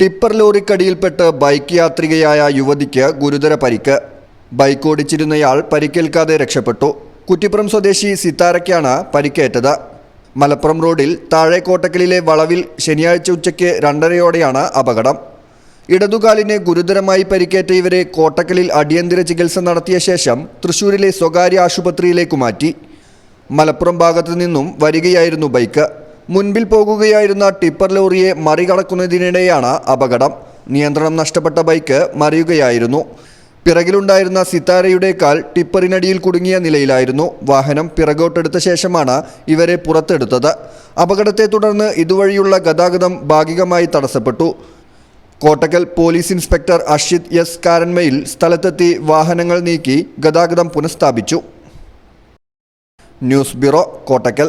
Tipper ലോറിക്കടിയിൽപ്പെട്ട് bike യാത്രികയായ യുവതിക്ക് ഗുരുതര പരിക്ക്. ബൈക്ക് ഓടിച്ചിരുന്നയാൾ പരിക്കേൽക്കാതെ രക്ഷപ്പെട്ടു. കുറ്റിപ്പുറം സ്വദേശി സിത്താരയ്ക്കാണ് പരിക്കേറ്റത്. മലപ്പുറം റോഡിൽ താഴെക്കോട്ടക്കലിലെ വളവിൽ ശനിയാഴ്ച ഉച്ചയ്ക്ക് രണ്ടരയോടെയാണ് അപകടം. ഇടതുകാലിന് ഗുരുതരമായി പരിക്കേറ്റ ഇവരെ കോട്ടക്കലിൽ അടിയന്തര ചികിത്സ നടത്തിയ ശേഷം തൃശൂരിലെ സ്വകാര്യ ആശുപത്രിയിലേക്ക് മാറ്റി. മലപ്പുറം ഭാഗത്തു നിന്നും വരികയായിരുന്നു ബൈക്ക്. മുൻപിൽ പോകുകയായിരുന്ന ടിപ്പർ ലോറിയെ മറികടക്കുന്നതിനിടെയാണ് അപകടം. നിയന്ത്രണം നഷ്ടപ്പെട്ട ബൈക്ക് മറിയുകയായിരുന്നു. പിറകിലുണ്ടായിരുന്ന സിത്താരയുടെ കാൽ ടിപ്പറിനടിയിൽ കുടുങ്ങിയ നിലയിലായിരുന്നു. വാഹനം പിറകോട്ടെടുത്ത ശേഷമാണ് ഇവരെ പുറത്തെടുത്തത്. അപകടത്തെ തുടർന്ന് ഇതുവഴിയുള്ള ഗതാഗതം ഭാഗികമായി തടസ്സപ്പെട്ടു. Kottakkal police inspector Ashith S കാരന്മയിൽ സ്ഥലത്തെത്തി വാഹനങ്ങൾ നീക്കി ഗതാഗതം പുനഃസ്ഥാപിച്ചു. News bureau Kottakkal.